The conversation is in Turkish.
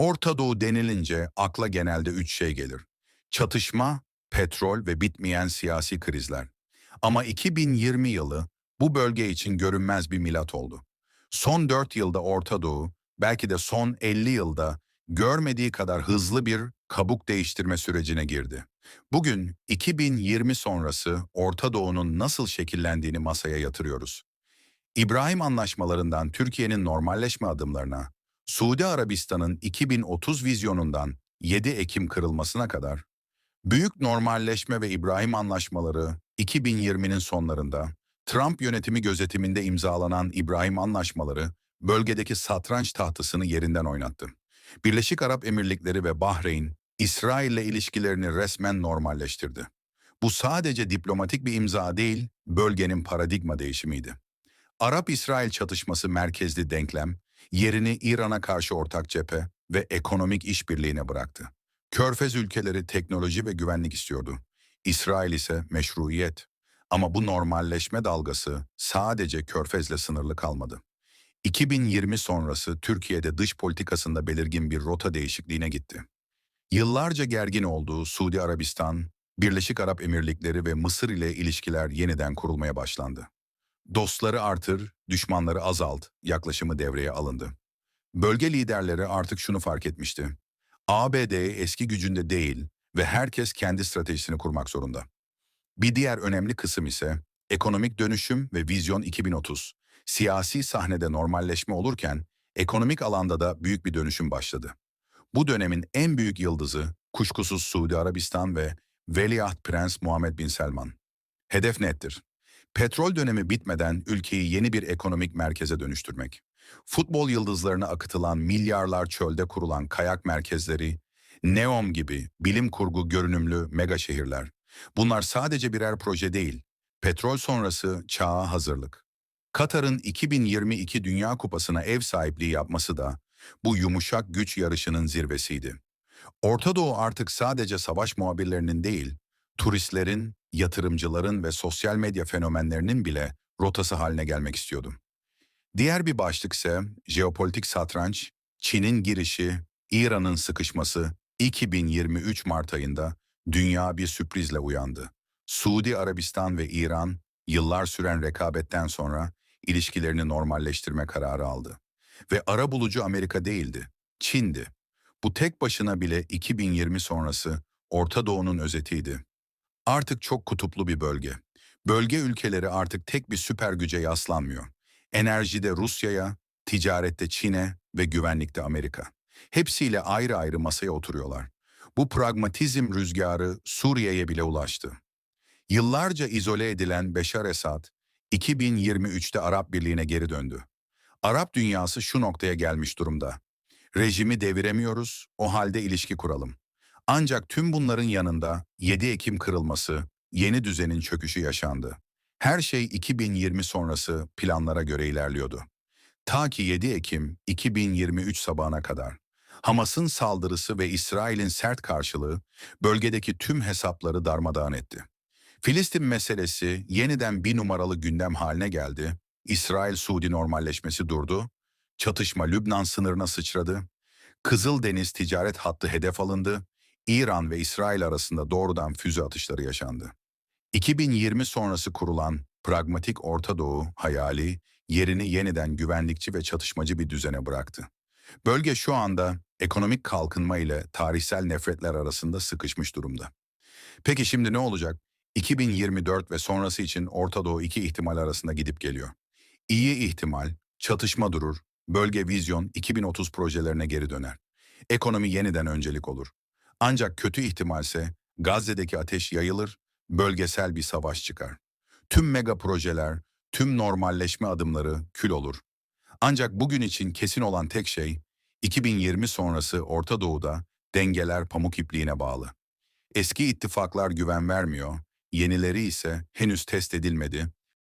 Orta Doğu denilince akla genelde üç şey gelir. Çatışma, petrol ve bitmeyen siyasi krizler. Ama 2020 yılı bu bölge için görünmez bir milat oldu. Son 4 yılda Orta Doğu, belki de son 50 yılda görmediği kadar hızlı bir kabuk değiştirme sürecine girdi. Bugün 2020 sonrası Orta Doğu'nun nasıl şekillendiğini masaya yatırıyoruz. İbrahim anlaşmalarından Türkiye'nin normalleşme adımlarına, Suudi Arabistan'ın 2030 vizyonundan 7 Ekim kırılmasına kadar, büyük normalleşme ve İbrahim anlaşmaları 2020'nin sonlarında, Trump yönetimi gözetiminde imzalanan İbrahim anlaşmaları bölgedeki satranç tahtasını yerinden oynattı. Birleşik Arap Emirlikleri ve Bahreyn, İsrail'le ilişkilerini resmen normalleştirdi. Bu sadece diplomatik bir imza değil, bölgenin paradigma değişimiydi. Arap-İsrail çatışması merkezli denklem, yerini İran'a karşı ortak cephe ve ekonomik işbirliğine bıraktı. Körfez ülkeleri teknoloji ve güvenlik istiyordu. İsrail ise meşruiyet. Ama bu normalleşme dalgası sadece Körfez'le sınırlı kalmadı. 2020 sonrası Türkiye'de dış politikasında belirgin bir rota değişikliğine gitti. Yıllarca gergin olduğu Suudi Arabistan, Birleşik Arap Emirlikleri ve Mısır ile ilişkiler yeniden kurulmaya başlandı. Dostları artır, düşmanları azalt yaklaşımı devreye alındı. Bölge liderleri artık şunu fark etmişti. ABD eski gücünde değil ve herkes kendi stratejisini kurmak zorunda. Bir diğer önemli kısım ise ekonomik dönüşüm ve vizyon 2030. Siyasi sahnede normalleşme olurken ekonomik alanda da büyük bir dönüşüm başladı. Bu dönemin en büyük yıldızı kuşkusuz Suudi Arabistan ve Veliaht Prens Muhammed Bin Selman. Hedef nettir. Petrol dönemi bitmeden ülkeyi yeni bir ekonomik merkeze dönüştürmek. Futbol yıldızlarına akıtılan milyarlar çölde kurulan kayak merkezleri, Neom gibi bilim kurgu görünümlü mega şehirler. Bunlar sadece birer proje değil, petrol sonrası çağa hazırlık. Katar'ın 2022 Dünya Kupası'na ev sahipliği yapması da bu yumuşak güç yarışının zirvesiydi. Orta Doğu artık sadece savaş muhabirlerinin değil, turistlerin, yatırımcıların ve sosyal medya fenomenlerinin bile rotası haline gelmek istiyordu. Diğer bir başlık ise jeopolitik satranç, Çin'in girişi, İran'ın sıkışması 2023 Mart ayında dünya bir sürprizle uyandı. Suudi Arabistan ve İran yıllar süren rekabetten sonra ilişkilerini normalleştirme kararı aldı. Ve ara bulucu Amerika değildi, Çin'di. Bu tek başına bile 2020 sonrası Orta Doğu'nun özetiydi. Artık çok kutuplu bir bölge. Bölge ülkeleri artık tek bir süper güce yaslanmıyor. Enerjide Rusya'ya, ticarette Çin'e ve güvenlikte Amerika. Hepsiyle ayrı ayrı masaya oturuyorlar. Bu pragmatizm rüzgarı Suriye'ye bile ulaştı. Yıllarca izole edilen Beşar Esad, 2023'te Arap Birliği'ne geri döndü. Arap dünyası şu noktaya gelmiş durumda. Rejimi deviremiyoruz, o halde ilişki kuralım. Ancak tüm bunların yanında 7 Ekim kırılması, yeni düzenin çöküşü yaşandı. Her şey 2020 sonrası planlara göre ilerliyordu. Ta ki 7 Ekim 2023 sabahına kadar. Hamas'ın saldırısı ve İsrail'in sert karşılığı bölgedeki tüm hesapları darmadağın etti. Filistin meselesi yeniden bir numaralı gündem haline geldi. İsrail-Suudi normalleşmesi durdu. Çatışma Lübnan sınırına sıçradı. Kızıldeniz ticaret hattı hedef alındı. İran ve İsrail arasında doğrudan füze atışları yaşandı. 2020 sonrası kurulan pragmatik Orta Doğu hayali yerini yeniden güvenlikçi ve çatışmacı bir düzene bıraktı. Bölge şu anda ekonomik kalkınma ile tarihsel nefretler arasında sıkışmış durumda. Peki şimdi ne olacak? 2024 ve sonrası için Orta Doğu iki ihtimal arasında gidip geliyor. İyi ihtimal, çatışma durur, bölge vizyon 2030 projelerine geri döner. Ekonomi yeniden öncelik olur. Ancak kötü ihtimalse Gazze'deki ateş yayılır, bölgesel bir savaş çıkar. Tüm mega projeler, tüm normalleşme adımları kül olur. Ancak bugün için kesin olan tek şey, 2020 sonrası Orta Doğu'da dengeler pamuk ipliğine bağlı. Eski ittifaklar güven vermiyor, yenileri ise henüz test edilmedi